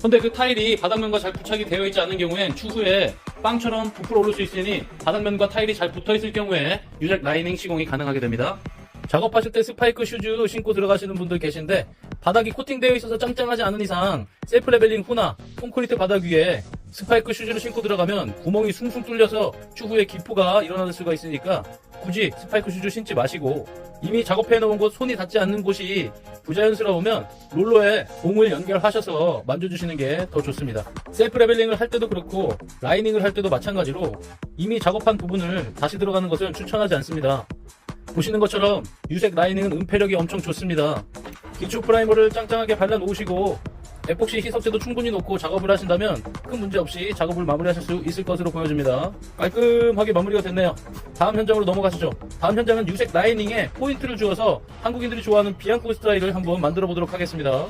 근데 그 타일이 바닥면과 잘 부착이 되어 있지 않은 경우엔 추후에 빵처럼 부풀어 오를 수 있으니 바닥면과 타일이 잘 붙어 있을 경우에 유색 라이닝 시공이 가능하게 됩니다. 작업하실 때 스파이크 슈즈 신고 들어가시는 분들 계신데 바닥이 코팅되어 있어서 짱짱하지 않은 이상 셀프 레벨링 후나 콘크리트 바닥 위에 스파이크 슈즈를 신고 들어가면 구멍이 숭숭 뚫려서 추후에 기포가 일어날 수가 있으니까 굳이 스파이크 슈즈 신지 마시고 이미 작업해 놓은 곳 손이 닿지 않는 곳이 부자연스러우면 롤러에 봉을 연결하셔서 만져주시는 게 더 좋습니다. 셀프 레벨링을 할 때도 그렇고 라이닝을 할 때도 마찬가지로 이미 작업한 부분을 다시 들어가는 것을 추천하지 않습니다. 보시는 것처럼 유색 라이닝은 은폐력이 엄청 좋습니다. 기초 프라이머를 짱짱하게 발라 놓으시고 에폭시 희석제도 충분히 놓고 작업을 하신다면 큰 문제 없이 작업을 마무리하실 수 있을 것으로 보여집니다. 깔끔하게 마무리가 됐네요. 다음 현장으로 넘어가시죠. 다음 현장은 유색 라이닝에 포인트를 주어서 한국인들이 좋아하는 비앙코 스타일을 한번 만들어 보도록 하겠습니다.